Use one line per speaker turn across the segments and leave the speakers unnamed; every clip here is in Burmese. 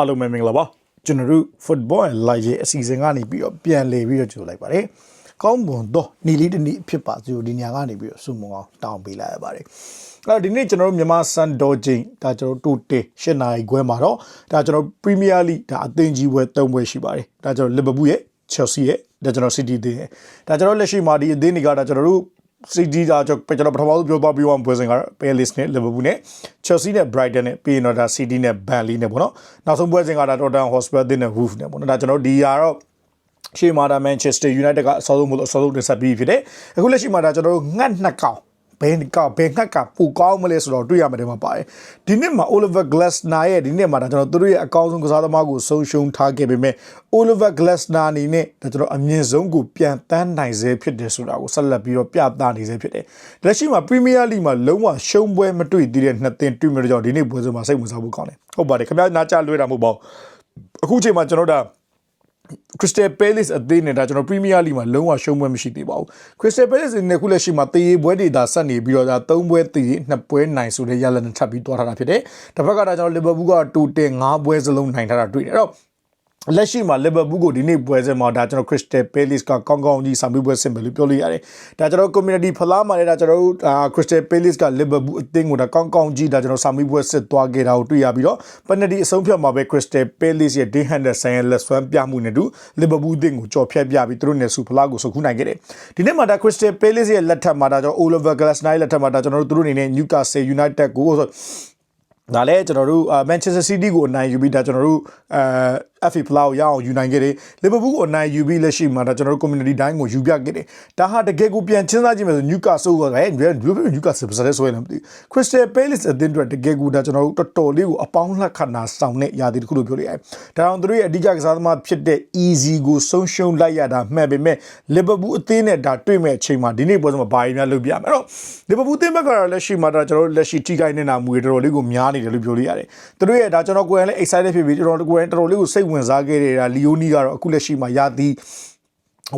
အားလုံးပဲမင်္ဂလာပါကျွန်တော်တို့ football and live ရဲ့အစီအစဉ်ကနေပြီးတော့ပြန်လည်ပြီးတော့ကြိုလိုက်ပါတယ်ကောင်းမွန်တော့နီလီတနီဖြစ်ပါစို့ဒီညကနေပြီးတော့စုမုံအောင်တောင်းပေးလိုက်ရပါတယ်အဲ့တော့ဒီနေ့ကျွန်တော်တို့မြန်မာစံတော်ချိန်ဒါကျွန်တော်တို့တိုတေ၈နာရီခွဲမှာတော့ဒါကျွန်တော် Premier League ဒါအသင်းကြီးပွဲ၃ပွဲရှိပါတယ်ဒါကျွန်တော် Liverpool ရဲ့ Chelsea ရဲ့ဒါကျွန်တော် City အသင်းရဲ့ဒါကျွန်တော်လက်ရှိမှာဒီအသင်းတွေကဒါကျွန်တော်တို့ City ဒါကျွန်တော်ပထမဆုံးပြောသွားပြီးအောင်ပွဲစဉ်ကတော့ Palace နဲ့ Liverpool နဲ့ Chelsea နဲ့ Brighton နဲ့ပြီးရင်တော့ဒါ City နဲ့ Burnley နဲ့ပေါ့နော်နောက်ဆုံးပွဲစဉ်ကဒါ Tottenham Hotspur နဲ့ Wolves နဲ့ပေါ့နော်ဒါကျွန်တော်ဒီဟာတော့ရှေ့မှာဒါ Manchester United ကအစောဆုံးမလို့အစောဆုံးတင်ဆက်ပြီးဖြစ်တယ်အခုလက်ရှိမှာဒါကျွန်တော်တို့ငတ်နှစ်ကောင် ဘယ်ကဘယ်ငှက်ကပူကောင်းမလဲဆိုတော့တွေ့ရမှာတယ်မှာပါတယ်ဒီနှစ်မှာ Oliver Glasner ရဲ့ဒီနှစ်မှာဒါကျွန်တော်တို့ရဲ့အကောင်းဆုံးကစားသမားကိုဆုံးရှုံးထားခဲ့ပေမဲ့ Oliver Glasner အနေနဲ့ဒါကျွန်တော်အမြင့်ဆုံးကိုပြန်တန်းနိုင်စေဖြစ်တယ်ဆိုတာကိုဆက်လက်ပြီးတော့ပြသနေစေဖြစ်တယ်လက်ရှိမှာ Premier League မှာလုံးဝရှုံးပွဲမတွေ့သေးတဲ့နှစ်သင်းတွေ့မြတော့ကြောင့်ဒီနေ့ပွဲစဉ်မှာစိတ်ဝင်စားဖို့ကောင်းတယ်ဟုတ်ပါတယ်ခင်ဗျာနားကြလွှဲတာမဟုတ်ပါဘူးအခုချိန်မှာကျွန်တော်တို့ Crystal Palace အသင်းနဲ့ဒါကျွန်တော် Premier League မှာလုံးဝရှုံးပွဲမရှိသေးပါဘူး Crystal Palace နဲ့ခုလက်ရှိမှာတည်ရပွဲတွေဒါဆက်နေပြီးတော့ဒါ၃ပွဲတည်ရ၂ပွဲနိုင်ဆိုတဲ့ရလဒ်နဲ့ထပ်ပြီးတွားထားတာဖြစ်တယ်။တစ်ဖက်ကဒါကျွန်တော် Liverpool ကတူတင်၅ပွဲစလုံးနိုင်ထားတာတွေ့တယ်။အဲ့တော့ လက်ရှိမှာ Liverpool ကိုဒီနေ့ပွဲစဉ်မှာဒါကျွန်တော် Crystal Palace ကကောင်းကောင်းကြီးဆောင်ပြီးပွဲဆင်မယ်လို့ပြောလို့ရတယ်။ဒါကျွန်တော် community ဖလားမှာလည်းဒါကျွန်တော်တို့ Crystal Palace က Liverpool အသင်းကိုဒါကောင်းကောင်းကြီးဒါကျွန်တော်ဆောင်ပြီးပွဲစစ်သွားခဲ့တာကိုတွေ့ရပြီးတော့ penalty အဆုံးဖြတ်မှာပဲ Crystal Palace ရဲ့ Dean Henderson ရဲ့လက်စွမ်းပြမှုနဲ့တူ Liverpool အသင်းကိုကြော်ဖြတ်ပြပြီးသူတို့နဲ့ဆူဖလားကိုစုခုနိုင်ခဲ့တယ်။ဒီနေ့မှာဒါ Crystal Palace ရဲ့လက်ထက်မှာဒါကျွန်တော် Oliver Glasner ရဲ့လက်ထက်မှာဒါကျွန်တော်တို့သူတို့အနေနဲ့ Newcastle United ကိုဒါလည်းကျွန်တော်တို့ Manchester City ကိုအနိုင်ယူပြီးဒါကျွန်တော်တို့အဲ FA ဖလားကိုရအောင်ယူနိုင်ခဲ့တယ်။ Liverpool ကိုအနိုင်ယူပြီးလက်ရှိမှာဒါကျွန်တော်တို့ community တိုင်းကိုယူပြခဲ့တယ်။ဒါဟာတကယ်ကိုပြန်ချင်းစားကြည့်မယ်ဆို Newcastle ကလည်း Newcastle ပါစတဲ့ဆိုရင်လည်းမသိဘူး။ Crystal Palace အသင်းတွေတကယ်ကိုဒါကျွန်တော်တို့တော်တော်လေးကိုအပေါင်းလက်ခဏဆောင်တဲ့ຢာတီတစ်ခုလို့ပြောလို့ရတယ်။ဒါကြောင့်သူတို့ရဲ့အဓိကကစားသမားဖြစ်တဲ့ Easy ကိုဆုံးရှုံးလိုက်ရတာမှန်ပေမဲ့ Liverpool အသင်းနဲ့ဒါတွေ့မဲ့အချိန်မှာဒီနေ့ပွဲစဉ်မှာဘာကြီးများလုပ်ပြရမလဲ။အဲ့တော့ Liverpool အသင်းဘက်ကတော့လက်ရှိမှာဒါကျွန်တော်တို့လက်ရှိထိခိုက်နေတာမူတွေတော်တော်လေးကိုများနေတယ်လို့ပြောလို့ရတယ်။သူတို့ရဲ့ဒါကျွန်တော်ကိုယ်တိုင်လည်း excited ဖြစ်ပြီးကျွန်တော်ကိုယ်တိုင်တော်တော်လေးကိုစိတ်ဝင်စားခဲ့တဲ့ဒါလီယိုနီကတော့အခုလက်ရှိမှာရာသီ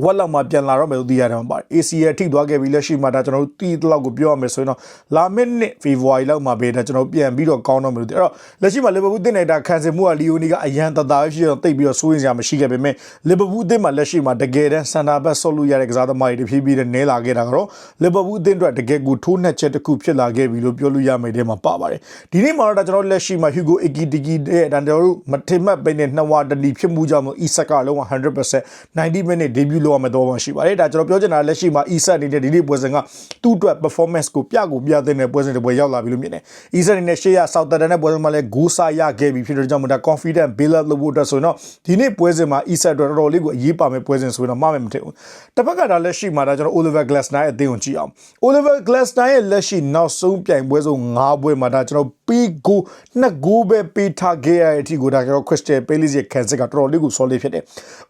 ဝက်လောက်မှပြန်လာတော့မယ်လို့သိရတယ်မှာပါတယ် ACL ထိသွားခဲ့ပြီးလက်ရှိမှာဒါကျွန်တော်တို့တီးတလောက်ကိုပြောရမယ်ဆိုရင်တော့လာမစ်နှစ်ဖေဖော်ဝါရီလောက်မှာပဲဒါကျွန်တော်ပြန်ပြီးတော့ကောင်းတော့မယ်လို့သိအဲ့တော့လက်ရှိမှာလီဗာပူးတင်နေတာခံစစ်မှုကလီယိုနီကအရန်တသားဖြစ်တော့တိတ်ပြီးတော့စိုးရင်စရာမရှိခဲ့ပေမဲ့လီဗာပူးတင်မှာလက်ရှိမှာတကယ်တမ်းစန်တာဘက်ဆော့လို့ရတဲ့ကစားသမားတွေတဖြည်းဖြည်းနဲ့နဲလာခဲ့တာကတော့လီဗာပူးတင်အတွက်တကယ်ကိုထိုးနှက်ချက်တစ်ခုဖြစ်လာခဲ့ပြီလို့ပြောလို့ရမယ်တဲ့မှာပါပါတယ်ဒီနေ့မှာတော့ကျွန်တော်လက်ရှိမှာဟူဂိုအီကီတီကီတဲ့ဒါကျွန်တော်တို့မထင်မှတ်ပဲနဲ့နှစ်ဝါတလီဖြစ်မှုကြောင့်အီဆက်ကလုံးဝ100% 90 minute debut လုပ်ရမယ်တော့မှရှိပါပါတယ်ဒါကျွန်တော်ပြောချင်တာလက်ရှိမှာ ESET အနေနဲ့ဒီနေ့ပွဲစဉ်ကသူ့အတွက် performance ကိုပြကိုပြတဲ့ပွဲစဉ်တစ်ပွဲရောက်လာပြီလို့မြင်တယ် ESET အနေနဲ့ရှေ့ရ Southampton နဲ့ပွဲစဉ်မှာလည်းဂိုးစာရခဲ့ပြီဖြစ်တဲ့ကြောင့်မို့ဒါ confident build up လုပ်ဖို့အတွက်ဆိုရင်တော့ဒီနေ့ပွဲစဉ်မှာ ESET အတွက်တော်တော်လေးကိုအရေးပါမယ့်ပွဲစဉ်ဆိုရင်တော့မှားမယ်မထင်ဘူးတစ်ဖက်ကဒါလက်ရှိမှာဒါကျွန်တော် Oliver Glasner ရဲ့အသင်းကိုကြည့်အောင် Oliver Glasner ရဲ့လက်ရှိနောက်ဆုံးပြိုင်ပွဲဆုံး၅ပွဲမှာဒါကျွန်တော် ပေးကိုနှစ်ဂိုးပဲပေးထားခဲ့ရတဲ့အထိကိုဒါကျွန်တော် Crystal Palace ရဲ့ခံစစ်ကတော်တော်လေးကို solid ဖြစ်တယ်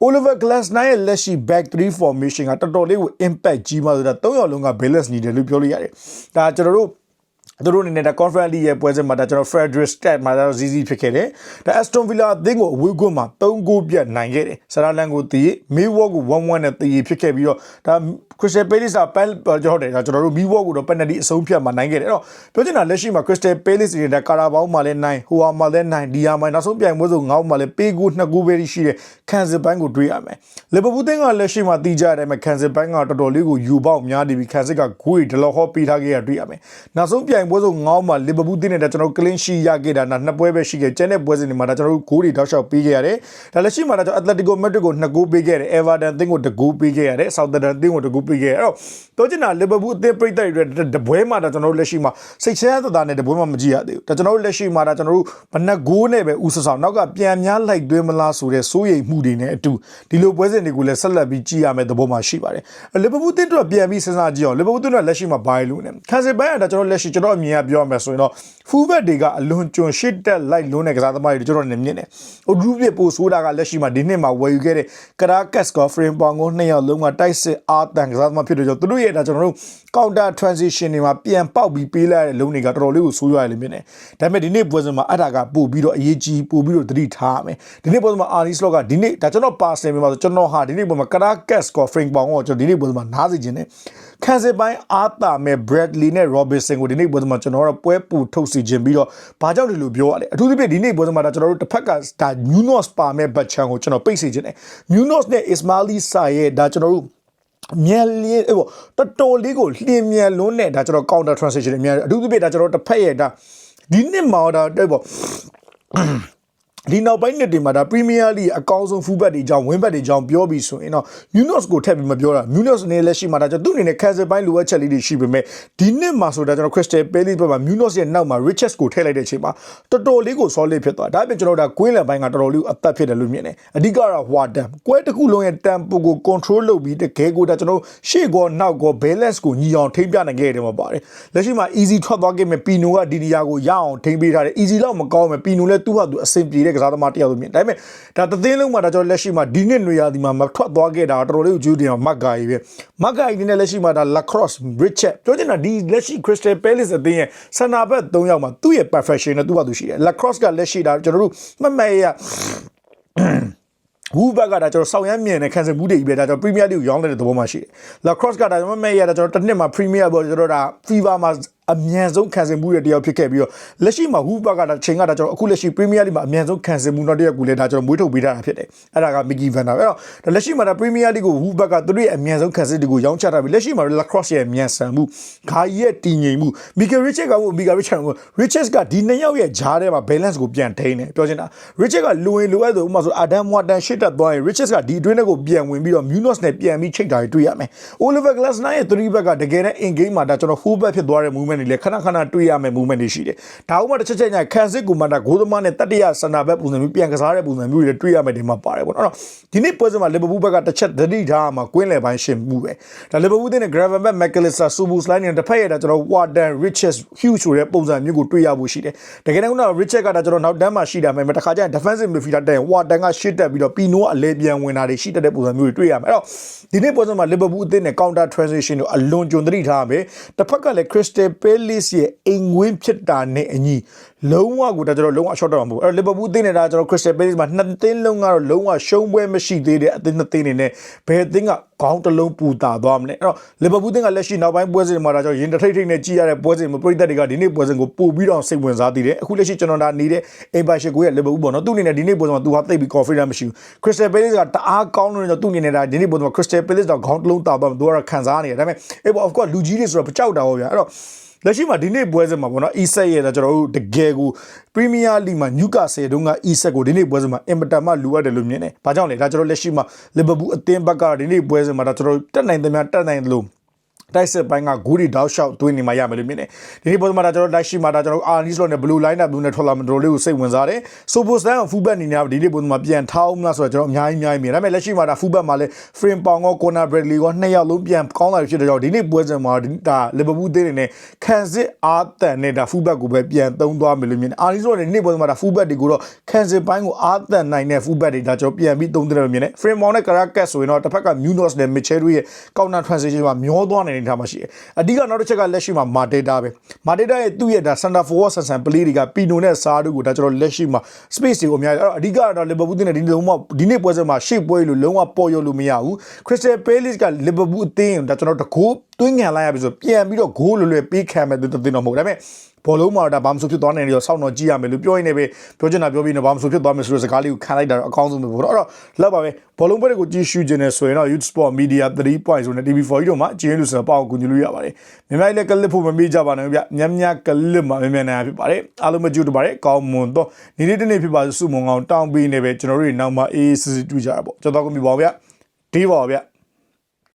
Oliver Glasner ရဲ့လက်ရှိ back 3 formation ကတော်တော်လေးကို impact ကြီးမှဆိုတာ၃ယောက်လုံးက balance နေတယ်လို့ပြောလို့ရတယ်ဒါကျွန်တော်တို့ သူတို့အနေနဲ့ဒါ conference league ရဲ့ပွဲစဉ်မှာဒါကျွန်တော် Frederick Stat မှာဒါ ZZ ဖြစ်ခဲ့တယ်။ဒါ Aston Villa အသင်းကိုအဝေးကွင်းမှာ3ဂိုးပြတ်နိုင်ခဲ့တယ်။ဆရာလန်ကိုတည် Millwall ကို1-1နဲ့တည်ဖြစ်ခဲ့ပြီးတော့ဒါ Crystal Palace ကပန်ကြောတယ်ကျွန်တော်တို့ Millwall ကိုတော့ penalty အဆုံးဖြတ်မှာနိုင်ခဲ့တယ်။အဲ့တော့ပြောချင်တာလက်ရှိမှာ Crystal Palace တွေနဲ့ကာရာဘောင်းမှာလည်းနိုင်ဟိုဟာမှာလည်းနိုင်ဒီဟာမှာနောက်ဆုံးပြိုင်ပွဲဆိုငေါ့မှာလည်းပေးဂိုး2ဂိုးပဲရှိတဲ့ခံစစ်ပိုင်းကိုတွေးရမယ်။ Liverpool တင်းကလက်ရှိမှာတည်ကြတဲ့အတိုင်းခံစစ်ပိုင်းကတော်တော်လေးကိုယူပေါက်များနေပြီးခံစစ်ကဂိုးတွေဒလော့ဟောပေးထားခဲ့ရတွေ့ရမယ်။နောက်ဆုံးပြိုင်ပွဲဆိုငေါ့မှာလီဗာပူးတင်းနေတာကျွန်တော်ကလင်းရှိရခဲ့တာနှစ်ပွဲပဲရှိခဲ့ကျန်တဲ့ပွဲစဉ်တွေမှာဒါကျွန်တော်တို့ဂိုးတွေတောက်လျှောက်ပေးခဲ့ရတယ်ဒါလက်ရှိမှာဒါကျွန်တော်အက်တလက်တီကိုမက်ဒရစ်ကို2ဂိုးပေးခဲ့ရတယ်အေဗာတန်အသင်းကို2ဂိုးပေးခဲ့ရတယ်ဆောက်သန်အသင်းကို2ဂိုးပေးခဲ့ရအဲ့တော့ပြောချင်တာလီဗာပူးအသင်းပြိတ်တဲ့တွေတပွဲမှာဒါကျွန်တော်တို့လက်ရှိမှာစိတ်ချရသတာနဲ့တပွဲမှာမကြည့်ရသေးဘူးဒါကျွန်တော်တို့လက်ရှိမှာဒါကျွန်တော်တို့ဘနက်ဂိုးနဲ့ပဲဥဆဆောင်နောက်ကပြန်များလိုက်သွင်းမလားဆိုတဲ့စိုးရိမ်မှုတွေနဲ့အတူဒီလိုပွဲစဉ်တွေကိုလည်းဆက်လက်ပြီးကြည့်ရမယ့်သဘောမှာရှိပါတယ်လီဗာပူးအသင်းတို့ပြန်ပြီးစဉ်းစားကြည့်အောင်လီဗာပူးအသင်းတို့လက်ရှိမှာဘာလို့လဲခံစစ်ပိုင်းကဒါကျွန်တော်လက်ရှိကျွန်တော်အမြင်ကပြောရမယ်ဆိုရင်တော့ဖူးဘက်တွေကအလွန်ကျွံရှစ်တက်လိုက်လုံးတဲ့ကစားသမားတွေကျွန်တော်နေမြင်တယ်။အဒူးပြပိုဆိုးတာကလက်ရှိမှာဒီနှစ်မှာဝယ်ယူခဲ့တဲ့ကရာကတ်စကဖရင်ပေါင်ကိုနှစ်ယောက်လုံးကတိုက်စစ်အားတန်ကစားသမားဖြစ်တဲ့ကြောင့်သူတို့ရဲ့ဒါကျွန်တော်တို့ counter transition တွေမှာပြန်ပေါက်ပြီးပေးလိုက်တဲ့လုံးတွေကတော်တော်လေးကိုဆိုးရွားရလိမ့်မယ်။ဒါပေမဲ့ဒီနေ့ပွဲစဉ်မှာအဲ့ဒါကပို့ပြီးတော့အရေးကြီးပို့ပြီးတော့သတိထားရမယ်။ဒီနေ့ပွဲစဉ်မှာအာနီစလော့ကဒီနေ့ဒါကျွန်တော်ပါစနေမှာဆိုကျွန်တော်ဟာဒီနေ့ပွဲမှာကရာကတ်စကဖရင်ပေါင်ကိုကျွန်တော်ဒီနေ့ပွဲစဉ်မှာနားစီခြင်းနဲ့ခံစစ်ပိုင်းအာသာမဲ့ Bradley နဲ့ Robinson ကိုဒီနေ့ပွဲစဉ်မှာကျွန်တော်တို့ပွဲပူထုတ်စီခြင်းပြီးတော့ဘာကြောင့်ဒီလိုပြောရလဲအထူးသဖြင့်ဒီနေ့ပွဲစဉ်မှာဒါကျွန်တော်တို့တစ်ဖက်ကဒါ Munoz ပါမဲ့ဘတ်ချန်ကိုကျွန်တော်ပိတ်စီခြင်းတယ် Munoz နဲ့ Ismaili Sa ရဲ့ဒါကျွန်တော်တို့မြန်လေးဟိုတော်တော်လေးကိုလျင်မြန်လွန်းနဲ့ဒါကျွန်တော် counter transition တွေမြန်အထူးသဖြင့်ဒါကျွန်တော်တစ်ဖက်ရဲ့ဒါဒီနှစ်မှာဒါတဲ့ပေါ့ ဒီနောက်ပိုင်းနှစ်တွေမှာဒါပရီးမီးယားလိအကောင်းဆုံးဖူးဘက်တွေအကြောင်းဝင်းဘက်တွေအကြောင်းပြောပြီးဆိုရင်တော့ Munoz ကိုထည့်ပြီးမပြောတာ Munoz အနေနဲ့လက်ရှိမှာဒါကျွန်တော်သူ့အနေနဲ့ cancel ပိုင်းလိုအပ်ချက်လေးတွေရှိပေမဲ့ဒီနှစ်မှာဆိုတာကျွန်တော် Crystal Palace ဘက်မှာ Munoz ရဲ့နောက်မှာ Richards ကိုထည့်လိုက်တဲ့အချိန်မှာတော်တော်လေးကို solid ဖြစ်သွားဒါပေမဲ့ကျွန်တော်ဒါကွင်းလန်ပိုင်းကတော်တော်လေးကိုအသက်ဖြစ်တယ်လို့မြင်တယ်အဓိကတော့ Warden ကွဲတစ်ခုလုံးရဲ့ tempo ကို control လုပ်ပြီးတကယ်ကိုဒါကျွန်တော်ရှေ့ကောနောက်ကော balance ကိုညီအောင်ထိန်းပြနိုင်ခဲ့တယ်မှာပါတယ်လက်ရှိမှာ easy ထွက်သွားခဲ့မဲ့ Pino ကဒီဒီယာကိုရအောင်ထိန်းပေးထားတယ် easy လောက်မကောင်းမဲ့ Pino လည်းသူ့ဟာသူအဆင်ပြေတဲ့ကစားသမားတစ်ယောက်လို့မြင်ဒါပေမဲ့ဒါသင်းလုံးမှာဒါကျွန်တော်လက်ရှိမှာဒီနှစ်နွေရာသီမှာမထွက်သွားခဲ့တာတော်တော်လေးကိုကျူးတင်အောင်မတ်ဂါကြီးပဲမတ်ဂါကြီးနဲ့လက်ရှိမှာဒါ lacrosse richard ပြောချင်တာဒီလက်ရှိ crystal palace အသင်းရဲ့ဆန္ဒဘက်၃ယောက်မှာသူ့ရဲ့ perfection နဲ့သူ့ဟာသူရှိတယ် lacrosse ကလက်ရှိဒါကျွန်တော်တို့မတ်မဲရဝူဘက်ကဒါကျွန်တော်ဆောင်းရမ်းမြင်တဲ့ခံစားမှုတွေကြီးပဲဒါကျွန်တော် Premier League ကိုရောင်းတဲ့သဘောမှရှိတယ်။ La Crosse ကဒါကျွန်တော်မဲ့ရတာကျွန်တော်တစ်နှစ်မှာ Premier ဘောကျွန်တော်ဒါ FIFA မှာအမြန်ဆုံးခံစားမှုတွေတယောက်ဖြစ်ခဲ့ပြီးတော့လက်ရှိမှာဝူဘက်ကဒါချိန်ကဒါကျွန်တော်အခုလက်ရှိ Premier League မှာအမြန်ဆုံးခံစားမှုတော့တယောက်ကိုလည်းဒါကျွန်တော်မွေးထုတ်ပေးထားတာဖြစ်တယ်။အဲ့ဒါက Mickey Van Der အဲ့တော့ဒါလက်ရှိမှာဒါ Premier League ကိုဝူဘက်ကသူတို့ရဲ့အမြန်ဆုံးခံစားတွေကိုရောင်းချထားပြီးလက်ရှိမှာ La Crosse ရဲ့အမြန်ဆန်မှုဂါကြီးရဲ့တည်ငြိမ်မှု Mikel Richards ကမို့ Mikel Richards ကို Richards ကဒီနှစ်ယောက်ရဲ့ဂျားထဲမှာ balance ကိုပြန်ထိန်းတယ်ပြောချင်တာ Richards ကလိုရင်လိုအပ်ဆိုဥပမာဆို Adam Wharton ရှစ်တက်သွားရင် Richards ကဒီအတွင်းထဲကိုပြန်ဝင်ပြီးတော့ Munoz နဲ့ပြန်ပြီးချိတ်တာတွေတွေ့ရမယ် Oliver Glasner ရဲ့3 back ကတကယ်နဲ့ in game မှာဒါကျွန်တော် full back ဖြစ်သွားတဲ့ movement တွေလည်းခဏခဏတွေ့ရမယ် movement တွေရှိတယ်ဒါဥမာတစ်ချက်ချက်ညခံစစ်ကူမှာဒါဂိုးသမားနဲ့တတိယစန္ဒဘက်ပုံစံမျိုးပြန်ကစားတဲ့ပုံစံမျိုးတွေတွေ့ရမယ်ဒီမှာပါတယ်ပေါ့နော်အဲ့တော့ဒီနေ့ပွဲစဉ်မှာ Liverpool ဘက်ကတစ်ချက်သတိထားမှာကွင်းလယ်ပိုင်းရှင်မှုပဲဒါ Liverpool တဲ့ Gravenberch McAllister Szoboszlai နဲ့တစ်ဖက်ရတာကျွန်တော် Warden Richards Hughes ဆိုတဲ့ပုံစံမျိုးကိုတွေ့ရဖို့ရှိတယ်တကယ်တော့ Richard ကဒါကျွန်တော်နောက်တန်းမှာရှိတာမယ်တခါကျရင် defensive midfielder တဲ့ Warden ကရှစ်တက်ပြီးတော့ Pino ကအလဲပြန်ဝင်တာတွေရှိတတ်တဲ့ပုံစံမျိုးတွေတွေ့ရမယ်အဲ့တော့ဒီနေ့ပွဲစဉ်မှာ Liverpool အသင်းနဲ့ counter transition ကိုအလွန်ကြုံသတိထားရမယ်တစ်ဖက်ကလည်း Crystal Palace ရဲ့အိမ်ဝင်းဖြစ်တာနဲ့အညီလုံးဝကိုဒါကျွန်တော်လုံးဝ short တော့မှာမဟုတ်အဲ့ Liverpool အသင်းနဲ့ဒါကျွန်တော် Crystal Palace မှာနှစ်သင်းလုံးကတော့လုံးဝရှုံးပွဲမရှိသေးတဲ့အသင်းနှစ်သင်းနေနဲ့ဘယ်အသင်းကခေါင်းတစ်လုံးပူတာသွားမလဲအဲ့တော့ Liverpool အသင်းကလက်ရှိနောက်ပိုင်းပွဲစဉ်မှာဒါကျွန်တော်ရင်တထိတ်ထိတ်နဲ့ကြည်ရတဲ့ပွဲစဉ်မှာပြည်သက်တွေကဒီနေ့ပွဲစဉ်ကိုပို့ပြီးတော့စိတ်ဝင်စားသေးတယ်အခုလက်ရှိကျွန်တော်ဒါနေတဲ့အိမ်ပါရှိကိုရဲ့ Liverpool ပေါ့နော်သူ့အနေနဲ့ဒီနေ့ပွဲစဉ်မှာသူဟာသိပ်ပြီး confident မရှိဘူး Crystal Palace ကတအားကောင်းလို့တော့သူ့အနေနဲ့ဒါဒီနေ့ပွဲစဉ်မှာ Crystal Palace တော့ခေါင်းတစ်လုံးတာသွားမှာသူကတော့ခံစားနေတယ်ဒါပေမဲ့အေးပေါ့ of course လူကြီးတွေဆိုတော့ကြောက်တာပေါ့ဗျာအဲ့တော့ လက်ရှိမှာဒီနေ့ပွဲစဉ်မှာပေါ့နော် E7 ရဲ့ကျွန်တော်တို့တကယ်ကို Premier League မှာ Newcastle တုန်းက E7 ကိုဒီနေ့ပွဲစဉ်မှာအင်မတန်မှလိုအပ်တယ်လို့မြင်တယ်။ဘာကြောင့်လဲဒါကျွန်တော်လက်ရှိမှာ Liverpool အသင်းဘက်ကဒီနေ့ပွဲစဉ်မှာဒါကျွန်တော်တက်နိုင်သမျှတက်နိုင်တယ်လို့ တိုက်စစ်ပိုင်းကဂူရီတောက်လျှောက်သွင်းနေမှရမယ်လို့မြင်တယ်ဒီနေ့ပုံစံမှာဒါကျွန်တော်လက်ရှိမှာဒါကျွန်တော်အာနီစလောနဲ့ဘလူးလိုင်းနဲ့ဘလူးနဲ့ထွက်လာမတော်လေးကိုစိတ်ဝင်စားတယ်ဆိုပိုစတန်ကဖူးဘက်အနေနဲ့ဒီနေ့ပုံစံမှာပြန်ထောင်းမလားဆိုတော့ကျွန်တော်အများကြီးအများကြီးမြင်ဒါပေမဲ့လက်ရှိမှာဒါဖူးဘက်မှာလည်း frame ပေါင်ကော corner bradley ကောနှစ်ယောက်လုံးပြန်ကောင်းလာပြီဖြစ်တဲ့ကြောင့်ဒီနေ့ပွဲစဉ်မှာဒါလီဗာပူးသေးနေနဲ့ခံစစ်အားတန်နဲ့ဒါဖူးဘက်ကိုပဲပြန်သုံးသွားမယ်လို့မြင်တယ်အာနီစလောနဲ့ဒီနေ့ပွဲစဉ်မှာဒါဖူးဘက်တွေကိုတော့ခံစစ်ပိုင်းကိုအားတန်နိုင်တဲ့ဖူးဘက်တွေဒါကျွန်တော်ပြန်ပြီးသုံးတယ်လို့မြင်တယ် frame ပေါင်နဲ့ caracas ဆိုရင်တော့တစ်ဖက်က munos နဲ့ mitchell တို့ရဲ့ counter transition မှာမျောသွားနေတဲ့ထားမှာရှိတယ်အဓိကနောက်တစ်ချက်ကလက်ရှိမှာမာဒေတာပဲမာဒေတာရဲ့သူ့ရဲ့ဒါ center forward ဆန်ဆန် play တွေကပီနိုနဲ့စာတို့ကိုဒါကျွန်တော်လက်ရှိမှာ space တွေကိုအများကြီးအဲ့တော့အဓိကတော့ Liverpool တင်တဲ့ဒီလုံးဝဒီနေ့ပွဲစဉ်မှာရှေ့ပွဲလို့လုံးဝပေါ်ရလို့မရဘူး Crystal Palace က Liverpool အသင်းဒါကျွန်တော်တကိုးတွင်းငံလိုက်ရပြီဆိုပြန်ပြီးတော့ဂိုးလွယ်လွယ်ပေးခံမယ်သူတင်တော့မဟုတ်ဒါပေမဲ့ ဘောလုံးမှာတော့ဘာမှမဆိုဖြစ်သွားနိုင်တယ်ရောစောင့်တော့ကြည့်ရမယ်လို့ပြောရင်းနဲ့ပဲပြောချင်တာပြောပြီးတော့ဘာမှမဆိုဖြစ်သွားမယ်ဆိုတဲ့စကားလေးကိုခံလိုက်တာတော့အကောင်းဆုံးပဲပေါ့တော့အဲ့တော့လောက်ပါပဲဘောလုံးပွဲတွေကိုကြည့်ရှုခြင်းနဲ့ဆိုရင်တော့ Youth Sport Media 3 point ဆိုတဲ့ TV4 ကြီးတို့မှာကျင်းလို့ဆိုတော့ပေါ့အောင်ကူညီလို့ရပါတယ်မြန်မာလည်းကလစ်ဖို့မမေ့ကြပါနဲ့ဗျညံ့ညံ့ကလစ်မှာမြန်မြန်နိုင်ဖြစ်ပါတယ်အားလုံးမကြည့်တပါတယ်ကောင်းမွန်တော့နေ့နေ့တနေ့ဖြစ်ပါစုမုံအောင်တောင်းပေးနေပဲကျွန်တော်တို့နောက်မှအေးအေးစစ်စစ်တွေ့ကြတာပေါ့ကျွန်တော်ကမြပါဗျဒီပါဗျ